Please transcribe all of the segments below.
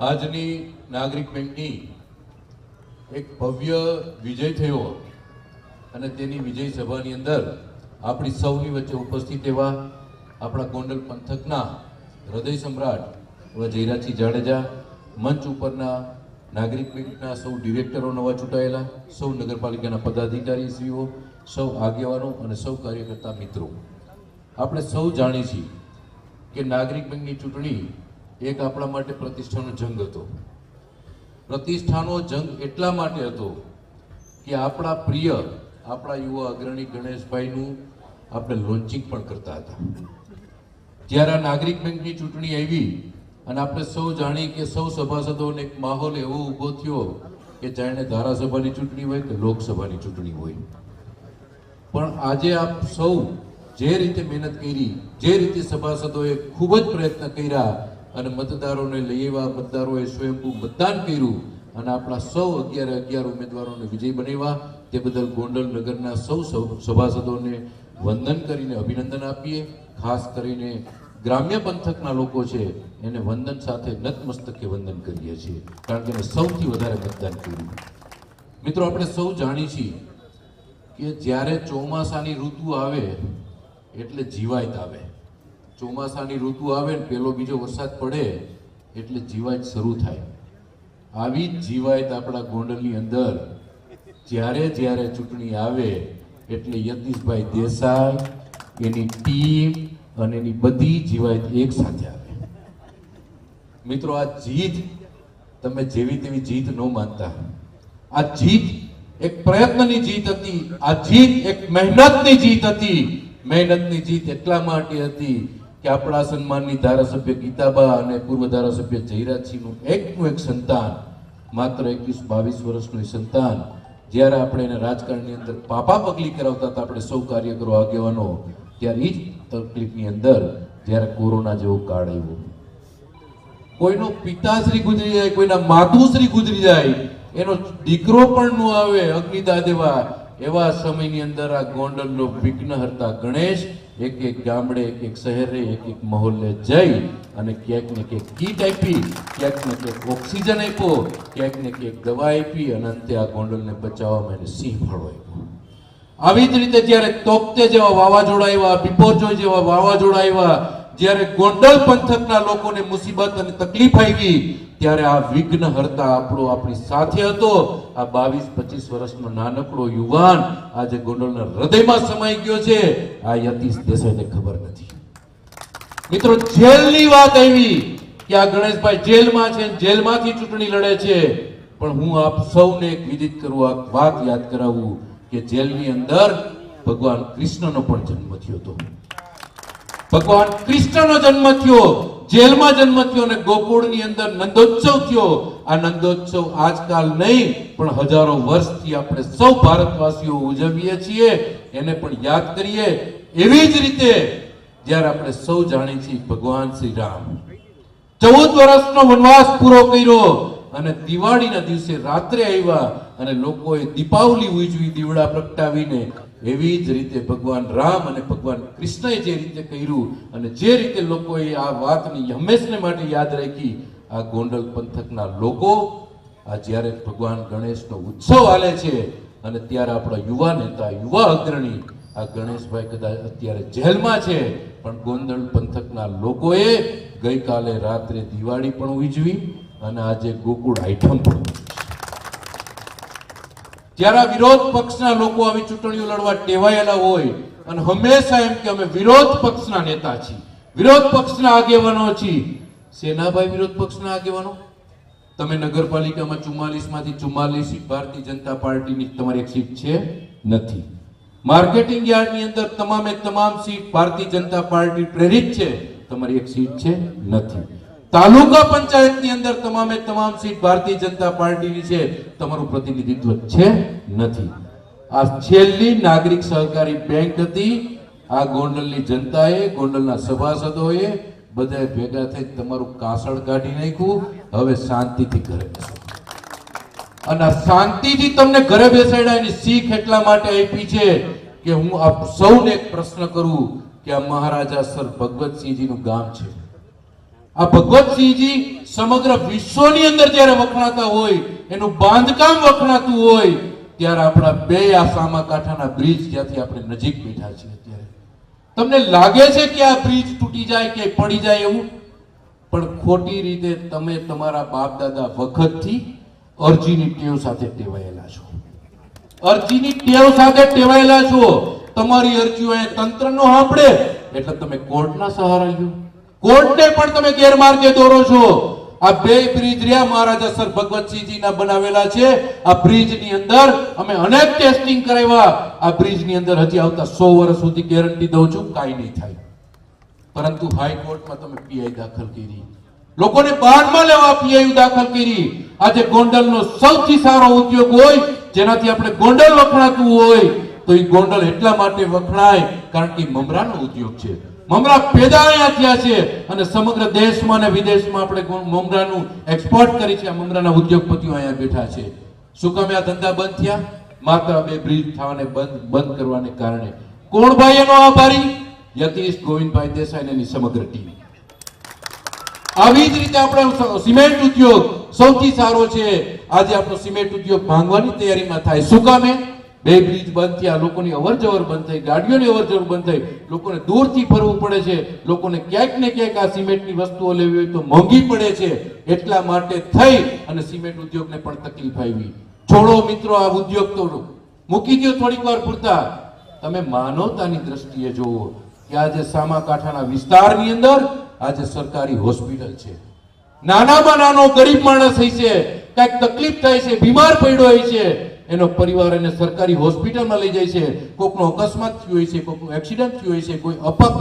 આજની નાગરિક બેંકની એક ભવ્ય વિજય થયો અને તેની વિજય સભાની અંદર આપણી સૌની વચ્ચે ઉપસ્થિત એવા આપણા ગોંડલ પંથકના હૃદય સમ્રાટ એવા જયરાજસિંહ જાડેજા, મંચ ઉપરના નાગરિક બેંકના સૌ ડિરેક્ટરો નવા ચૂંટાયેલા, સૌ નગરપાલિકાના પદાધિકારીશ્રીઓ, સૌ આગેવાનો અને સૌ કાર્યકર્તા મિત્રો. આપણે સૌ જાણીએ છીએ કે નાગરિક બેંકની ચૂંટણી એક આપણા માટે પ્રતિષ્ઠાનો જંગ હતો. પ્રતિષ્ઠાનો જંગ એટલા માટે હતો કે આપણા પ્રિય, આપણા યુવા અગ્રણી ગણેશભાઈનું આપણે લોન્ચિંગ પણ કરતા હતા. જ્યારે આ નાગરિક બેંકની ચૂંટણી આવી અને આપણે સૌ જાણીએ કે સૌ સભાસદોને એક માહોલ એવો ઊભો થયો કે જાણે ધારાસભાની ચૂંટણી હોય કે લોકસભાની ચૂંટણી હોય. પણ આજે આપ સૌ જે રીતે મહેનત કરી, જે રીતે સભાસદોએ ખૂબ જ પ્રયત્ન કર્યા અને મતદારોને લઈ આવ્યા. મતદારોએ સ્વયંભૂ મતદાન કર્યું અને આપણા સૌ અગિયાર અગિયાર ઉમેદવારોને વિજય બનાવ્યા. તે બદલ ગોંડલ નગરના સૌ સૌ સભાસદોને વંદન કરીને અભિનંદન આપીએ. ખાસ કરીને ગ્રામ્ય પંથકના લોકો છે, એને વંદન સાથે નતમસ્તકે વંદન કરીએ છીએ. કારણ કે સૌથી વધારે મતદાન કર્યું. મિત્રો, આપણે સૌ જાણીએ છીએ કે જ્યારે ચોમાસાની ઋતુ આવે, એટલે જીવાયત આવે. ચોમાસાની ઋતુ આવે ને પેલો બીજો વરસાદ પડે, એટલે જીવાત શરૂ થાય. આવી જ જીવાયત આપણા ગોંડલની અંદર જ્યારે જ્યારે ચૂંટણી આવે, એટલે યતીશભાઈ દેસાઈ, એની ટીમ અને એની બધી જીવાયત એક સાથે આવે. મિત્રો, આ જીત તમે જેવી તેવી જીત ન માનતા. આ જીત એક પ્રયત્નની જીત હતી, આ જીત એક મહેનતની જીત હતી. મહેનતની જીત એટલા માટે હતી આપણા સન્માનની ધારાસભ્ય ગીતાબા અને પૂર્વ ધારાસભ્ય જયરાજસિંહનું એકનું એક સંતાન, માત્ર એકવીસ બાવીસ વર્ષનું સંતાન, જ્યારે આપણે એને રાજકારણની અંદર પાપા પગલી કરાવતા હતા, આપણે સૌ કાર્યકરો આગેવાનો, ત્યારે એ જ તકલીફની અંદર જ્યારે કોરોના જેવો કાળ આવ્યો. કોઈનો પિતાશ્રી ગુજરી જાય, કોઈના માતુશ્રી ગુજરી જાય, એનો દીકરો પણ ન આવે અગ્નિદા દેવા, એવા સમયની અંદર આ ગોંડલનો વિઘ્નહર્તા ગણેશ એક એક ગામડે, એક એક શહેરે, એક એક મહોલ્લે જઈ અને ક્યાંક ને ક્યાંક કીટ આપી, ક્યાંક ને ક્યાંક ઓક્સિજન આપ્યો, ક્યાંક ને ક્યાંક દવા આપી અને અંતે આ ગોંડલને બચાવવામાં એને સિંહ ફાળો આપ્યો. આવી જ રીતે જ્યારે તોપતે જેવા વાવાઝોડા આવ્યા, બિપોરજોય જેવા વાવાઝોડા આવ્યા જ્યારે ગોંડલ પંથકના લોકોને મુસીબત અને તકલીફ આવી, ત્યારે આ વિઘ્ન હરતા આપણો આપણી સાથે હતો. આ બાવીસ પચીસ વર્ષનો નાનકડો યુવાન આજે ગોંડલના હૃદયમાં સમાઈ ગયો છે. આ યતીશ દેસાઈને ખબર નથી. મિત્રો, જેલની વાત આવી કે આ ગણેશભાઈ જેલમાં છે, જેલમાંથી ચૂંટણી લડે છે. પણ હું આપ સૌને એક વિદિત કરું, આ વાત યાદ કરાવું કે જેલની અંદર ભગવાન કૃષ્ણનો પણ જન્મ થયો હતો. ભગવાન કૃષ્ણનો જન્મ થયો, જેલમાં જન્મ થયો અને ગોકુળની અંદર નંદોત્સવ થયો. આ નંદોત્સવ આજકાલ નહીં, પણ હજારો વર્ષથી આપણે સૌ ભારતવાસીઓ ઉજવીએ છીએ. એને પણ યાદ કરીએ. એવી જ રીતે જ્યારે આપણે સૌ જાણીએ છીએ ભગવાન શ્રી રામ. ચૌદ વર્ષનો વનવાસ પૂરો કર્યો અને દિવાળીના દિવસે રાત્રે આવ્યા અને લોકોએ દીપાવલી ઉજવી, દીવડા પ્રગટાવીને એવી જ રીતે ભગવાન રામ અને ભગવાન કૃષ્ણએ જે રીતે કર્યું અને જે રીતે લોકોએ આ વાતની હંમેશને માટે યાદ રાખી, આ ગોંડલ પંથકના લોકો આ જ્યારે ભગવાન ગણેશનો ઉત્સવ હાલે છે અને ત્યારે આપણા યુવા નેતા, યુવા અગ્રણી આ ગણેશભાઈ કદાચ અત્યારે જેલમાં છે, પણ ગોંડલ પંથકના લોકોએ ગઈકાલે રાત્રે દિવાળી પણ ઉજવી અને આજે ગોકુળ આઈટમ પણ. જ્યારે વિરોધ પક્ષના લોકો આવી ચૂંટણીઓ લડવા ટેવાયેલા હોય, અને હંમેશા એમ કે અમે વિરોધ પક્ષના નેતા છીએ. વિરોધ પક્ષના આગેવાનો છીએ. સેનાભાઈ વિરોધ પક્ષના આગેવાનો? તમે નગરપાલિકામાં ચુમ્માલીસમાંથી ચુમ્માલીસ ભારતીય જનતા પાર્ટીની તમારી એક સીટ છે? નથી. માર્કેટિંગ યાર્ડની અંદર તમામે તમામ સીટ ભારતીય જનતા પાર્ટી પ્રેરિત છે. તમારી એક સીટ છે? નથી. તાલુકા પંચાયતની અંદર તમામે તમામ સીટ ભારતીય જનતા પાર્ટીની છે. તમારું પ્રતિનિધિત્વ છે નથી. આ છેલ્લી નાગરિક સહકારી બેંક હતી. આ ગોંડલની જનતાએ, ગોંડલના સભાસદોએ બધા ભેગા થઈ તમારું કાસળ કાઢી નાખ્યું. હવે શાંતિથી ઘરે અને શાંતિથી તમને ઘરે બેસાડ્યા એની શીખ એટલા માટે આપી છે કે હું આપ સૌને એક પ્રશ્ન કરું કે આ મહારાજા સર ભગવતસિંહજીનું ગામ છે. આ ભગવતસિંહજી સમગ્ર વિશ્વની અંદર જ્યારે વખણાતા હોય, એનું બાંધકામ વખણાતું હોય, ત્યારે આપણા બે આ સામાકાંઠાના બ્રિજ જ્યાંથી આપણે નજીક બેઠા છીએ અત્યારે. તમને લાગે છે કે આ બ્રિજ તૂટી જાય કે પડી જાય એવું? પણ ખોટી રીતે તમે તમારા બાપ દાદા વખતથી અરજીની ટેવ સાથે ટેવાયેલા છો. અરજીની ટેવ સાથે ટેવાયેલા છો. તમારી અરજીઓ એ તંત્રનો સાંભળે. એટલે તમે કોર્ટના સહારા લ્યો. કોર્ટને પણ તમે ગેરમાર્ગે દોરો છો. આ બે બ્રિજ રહ્યા, મહારાજા સર ભગવતસિંહજીના બનાવેલા છે. આ બ્રિજની અંદર અમે અનેક ટેસ્ટિંગ કરાવ્યા. આ બ્રિજની અંદર હજી આવતા સો વર્ષ સુધી ગેરંટી દઉં છું, કાંઈ નહીં થાય. પરંતુ હાઈકોર્ટમાં તમે પીઆઈ દાખલ કરી. લોકોને બહારમાં લેવા પીઆઈ દાખલ કરી. આજે ગોંડલનો સૌથી સારો ઉદ્યોગ હોય, જેનાથી આપણે ગોંડલ વખણાતું હોય, તો એ ગોંડલ એટલા માટે વખણાય, કારણ કે મમરાનો ઉદ્યોગ છે. મમરા અહીંયા થયા છે અને સમગ્ર દેશમાં અને વિદેશમાં આપણે મમરાનું એક્સપોર્ટ કરી છે. મમરાના ઉદ્યોગપતિઓ અહીંયા બેઠા છે. શું કામે આ ધંધા બંધ થયા? માત્ર બે બ્રિજ થવાને બંધ બંધ કરવાને કારણે. કોણ ભાઈ એનો આભારી? યતીશ ગોવિંદભાઈ દેસાઈ એની સમગ્ર ટીમ. આવી જ રીતે આપણો સિમેન્ટ ઉદ્યોગ સૌથી સારો છે. આજે આપણો સિમેન્ટ ઉદ્યોગ ભાંગવાની તૈયારીમાં થાય. શું કામે? બે બ્રિજ બંધ થયા, લોકોની અવર જવર બંધ થઈ, ગાડીઓની અવર જવર બંધ થઈ. લોકોને દૂરથી ફરવું પડે છે. લોકોને ક્યાંક ને ક્યાંક આ સિમેન્ટની વસ્તુઓ લેવી હોય તો મોંઘી પડે છે. એટલા માટે થઈ અને સિમેન્ટ ઉદ્યોગને પણ તકલીફ આવી. છોડો મિત્રો, આ ઉદ્યોગ તો મૂકી દો થોડીક વાર પૂરતા. તમે માનવતાની દ્રષ્ટિએ જુઓ કે આજે સામા કાંઠાના વિસ્તારની અંદર આજે સરકારી હોસ્પિટલ છે. નાનામાં નાનો ગરીબ માણસ હોય છે કાંઈક તકલીફ થાય છે, બીમાર પડ્યો હોય છે. એનો પરિવાર એને સરકારી હોસ્પિટલમાં લઈ જાય છે. કોકનો અકસ્માત થયો હોય છે, કોકનું એક્સિડન્ટ થયું હોય છે, કોઈ અપક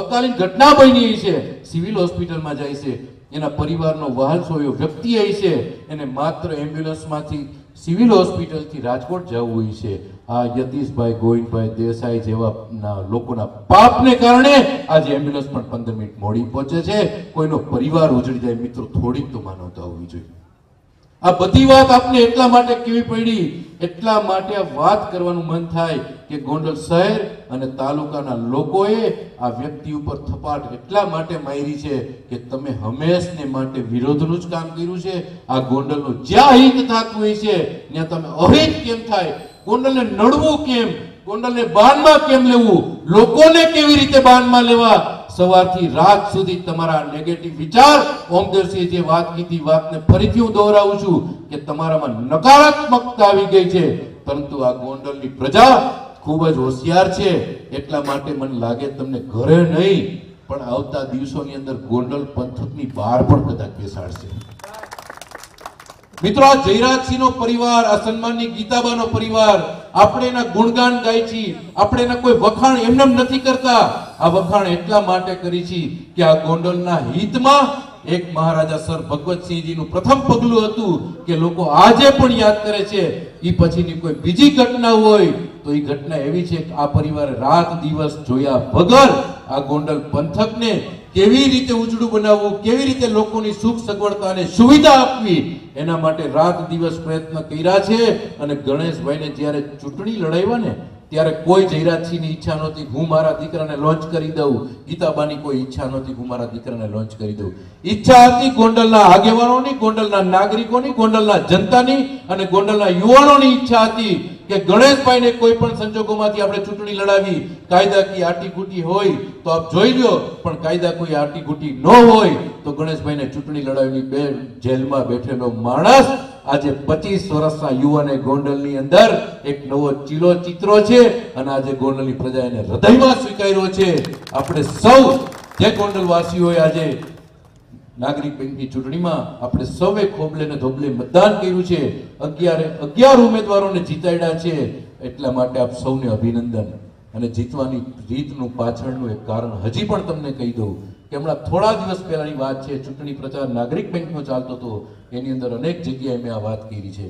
અકાલીન ઘટના બની છે, સિવિલ હોસ્પિટલમાં જાય છે. એના પરિવારનો વહાલ સોયો વ્યક્તિ આવી છે એને માત્ર એમ્બ્યુલન્સમાંથી સિવિલ હોસ્પિટલથી રાજકોટ જવું હોય છે. આ યતીશભાઈ, ગોવિંદભાઈ દેસાઈ જેવા લોકોના પાપને કારણે આજે એમ્બ્યુલન્સ પણ પંદર મિનિટ મોડી પહોંચે છે. કોઈનો પરિવાર ઉજળી જાય, મિત્રો થોડીક તો માનવતા હોવી જોઈએ. આ બધી વાત આપને એટલા માટે કેવી પડી, એટલા માટે વાત કરવાનું મન થાય કે ગોંડલ શહેર અને તાલુકાના લોકોએ આ વ્યક્તિ ઉપર થપાટ એટલા માટે મારી છે કે તમે હંમેશને માટે વિરોધનું જ કામ કર્યું છે. આ ગોંડલનું જ્યાં હિત થતું હોય છે, ત્યાં તમે અહિત કેમ થાય? ગોંડલને નડવું કેમ? ગોંડલને બાનમાં કેમ લેવું? લોકોને કેવી રીતે બાનમાં લેવા? સવારથી રાત સુધી તમારા નેગેટિવ વિચાર ઓમદેવસિંહ જે વાત કીધી, વાતને ફરીથી હું દોહરાવું છું કે તમારામાં નકારાત્મકતા આવી ગઈ છે. પરંતુ આ ગોંડલની પ્રજા ખૂબ જ હોશિયાર છે. એટલા માટે મને લાગે તમને ઘરે નહીં, પણ આવતા દિવસોની અંદર ગોંડલ પંથકની બહાર પણ કદાચ બેસાડશે. મિત્રો, આ જયરાજસિંહનો પરિવાર, આ સન્માનની ગીતાબાનો પરિવાર, આપણે એના ગુણગાન ગાય છીએ, આપણે એના કોઈ વખાણ એમને નથી કરતા. આ વખાણ એટલા માટે કરી છે કે આ ગોંડલના હિતમાં એક મહારાજા સર ભગવતસિંહજીનું પ્રથમ પગલું હતું કે લોકો આજે પણ યાદ કરે છે એ પછીની કોઈ બીજી ઘટના હોય તો એ ઘટના એવી છે કે આ પરિવારે રાત દિવસ જોયા વગર આ ગોંડલ પંથકને કેવી રીતે ઉજળું બનાવવું, કેવી રીતે લોકોની સુખ સગવડતા અને સુવિધા આપવી, એના માટે રાત દિવસ પ્રયત્ન કર્યા છે અને ગણેશભાઈને જ્યારે ચૂંટણી લડાવ્યા ને ત્યારે કોઈ જયરાજસિંહની ઈચ્છા નહોતી. હું મારા દીકરાને લોન્ચ કરી દઉં. ગીતાબાની કોઈ ઈચ્છા નહોતી. હું મારા દીકરાને લોન્ચ કરી દઉં. ઈચ્છા હતી ગોંડલના આગેવાનોની, ગોંડલના નાગરિકોની, ગોંડલના જનતાની અને ગોંડલના યુવાનોની ઈચ્છા હતી. કે ગણેશભાઈને કોઈ પણ સંજોગોમાંથી આપણે ચૂંટણી લડાવી, કાયદાકીય આટીઘૂટી હોય તો આપ જોઈ લો પણ કાયદા કોઈ આટીઘૂટી ન હોય તો ગણેશભાઈને ચૂંટણી લડાવીની બે જેલમાં બેઠેલો માણસ આજે પચીસ વર્ષના યુવાને ગોંડલની અંદર એક નવો ચીલો ચિત્રો છે અને આજે ગોંડલની પ્રજા એને હૃદયમાં સ્વીકાર્યો છે. આપણે સૌ જે ગોંડલ વાસીઓ આજે નાગરિક બેંકની ચૂંટણીમાં આપણે સૌએ ખોબલે ને ધોબલે મતદાન કર્યું છે. અગિયારે, અગિયાર ઉમેદવારોને જીતાડ્યા છે. એટલા માટે આપ સૌને અભિનંદન. અને જીતવાની રીતનું પાછળનું એક કારણ હજી પણ તમને કહી દઉં કે હમણાં થોડા દિવસ પહેલાની વાત છે, ચૂંટણી પ્રચાર નાગરિક બેંકનો ચાલતો હતો. એની અંદર અનેક જગ્યાએ મેં આ વાત કરી છે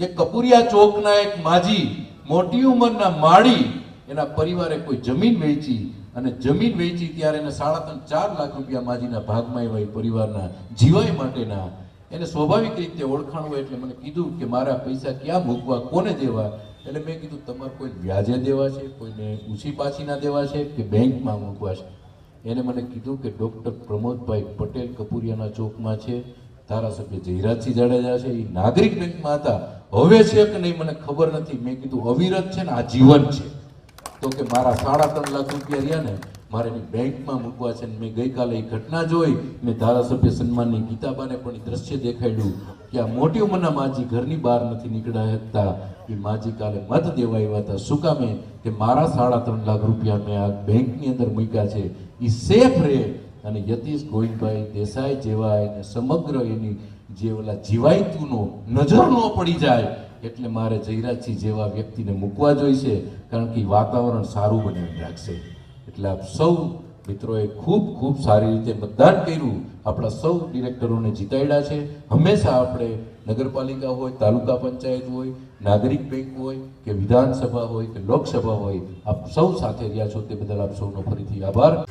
કે કપુરિયા ચોકના એક માજી, મોટી ઉંમરના માળી, એના પરિવારે કોઈ જમીન વેચી અને જમીન વેચી ત્યારે એને સાડા ત્રણ ચાર લાખ રૂપિયા માજીના ભાગમાં એવા પરિવારના જીવાય માટેના એને સ્વાભાવિક રીતે ઓળખાણ હોય એટલે મને કીધું કે મારા પૈસા ક્યાં મૂકવા, કોને દેવા? એટલે મેં કીધું, તમારે કોઈ વ્યાજે દેવા છે? કોઈને ઊંચી પાછીના દેવા છે કે બેંકમાં મૂકવા છે? એને મને કીધું કે, ડૉક્ટર પ્રમોદભાઈ પટેલ કપૂરિયાના ચોકમાં છે, ધારાસભ્ય જયરાજસિંહ જાડેજા છે એ નાગરિક બેંકમાં હતા. હવે છે કે નહીં મને ખબર નથી. મેં કીધું, અવિરત છે ને, આ જીવન છે. તો કે મારા સાડા ત્રણ લાખ રૂપિયા રહ્યા ને, મારે એની બેંકમાં મૂકવા છે મેં ગઈકાલે એ ઘટના જોઈ, મેં ધારાસભ્ય સન્માનની ગીતાબાને પણ દ્રશ્ય દેખાડ્યું કે આ મોટી ઉંમરના માજી ઘરની બહાર નથી નીકળ્યા શકતા એ માજી કાલે મત દેવા આવ્યા હતા. શું કામે કે મારા સાડા ત્રણ લાખ રૂપિયા મેં આ બેંકની અંદર મૂક્યા છે. એ સેફ રહે અને યતીશ ગોવિંદભાઈ દેસાઈ જેવા એને સમગ્ર એની જે ઓલા જીવાયતુનો નજર ન પડી જાય એટલે મારે જયરાજસિંહ જેવા વ્યક્તિને મૂકવા જોઈશે, કારણ કે વાતાવરણ સારું બનાવી રાખશે. એટલે આપ સૌ મિત્રોએ ખૂબ ખૂબ સારી રીતે મતદાન કર્યું. આપણા સૌ ડિરેક્ટરોને જીતાડ્યા છે. હંમેશા આપણે નગરપાલિકા હોય, તાલુકા પંચાયત હોય, નાગરિક બેંક હોય, કે વિધાનસભા હોય, કે લોકસભા હોય, આપ સૌ સાથે રહ્યા છો. તે બદલ આપ સૌનો ફરીથી આભાર.